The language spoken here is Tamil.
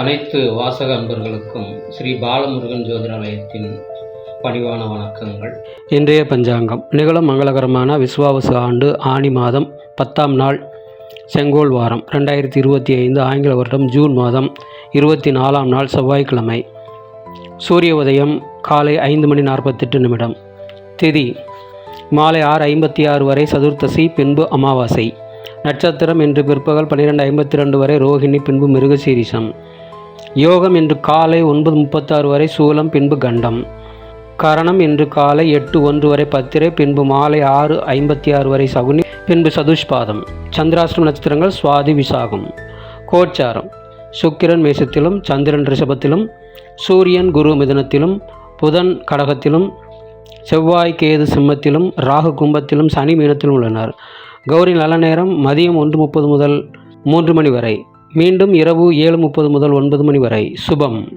அனைத்து வாசக அன்பர்களுக்கும் ஸ்ரீ பாலமுருகன் ஜோதிடாலயத்தின் பணிவான வணக்கங்கள். இன்றைய பஞ்சாங்கம் நிகழும் மங்களகரமான விஸ்வாவசு ஆண்டு ஆனி மாதம் பத்தாம் நாள் செங்கோல் வாரம் ரெண்டாயிரத்தி இருபத்தி ஐந்து ஆங்கில வருடம் ஜூன் மாதம் இருபத்தி நாலாம் நாள் செவ்வாய்க்கிழமை. சூரிய உதயம் காலை ஐந்து மணி நாற்பத்தெட்டு நிமிடம். திதி மாலை ஆறு ஐம்பத்தி ஆறு வரை சதுர்த்தசி பின்பு அமாவாசை. நட்சத்திரம் இன்று பிற்பகல் பன்னிரெண்டு ஐம்பத்தி ரெண்டு வரை ரோகிணி பின்பு மிருகசீரிஷம். யோகம் இன்று காலை ஒன்பது முப்பத்தாறு வரை சூலம் பின்பு கண்டம். கரணம் இன்று காலை எட்டு ஒன்று வரை பத்திரை பின்பு மாலை ஆறு ஐம்பத்தி ஆறு வரை சகுனி பின்பு சதுஷ்பாதம். சந்திராஷ்டம நட்சத்திரங்கள் சுவாதி விசாகம். கோச்சாரம். சுக்கிரன் மேசத்திலும் சந்திரன் ரிஷபத்திலும் சூரியன் குரு மிதனத்திலும் புதன் கடகத்திலும் செவ்வாய் கேது சிம்மத்திலும் ராகு கும்பத்திலும் சனி மீனத்திலும் உள்ளனர். கௌரி நல்ல நேரம் மதியம் ஒன்று முப்பது முதல் மூன்று மணி வரை. மீண்டும் இரவு ஏழு முப்பது முதல் ஒன்பது மணி வரை. சுபம்.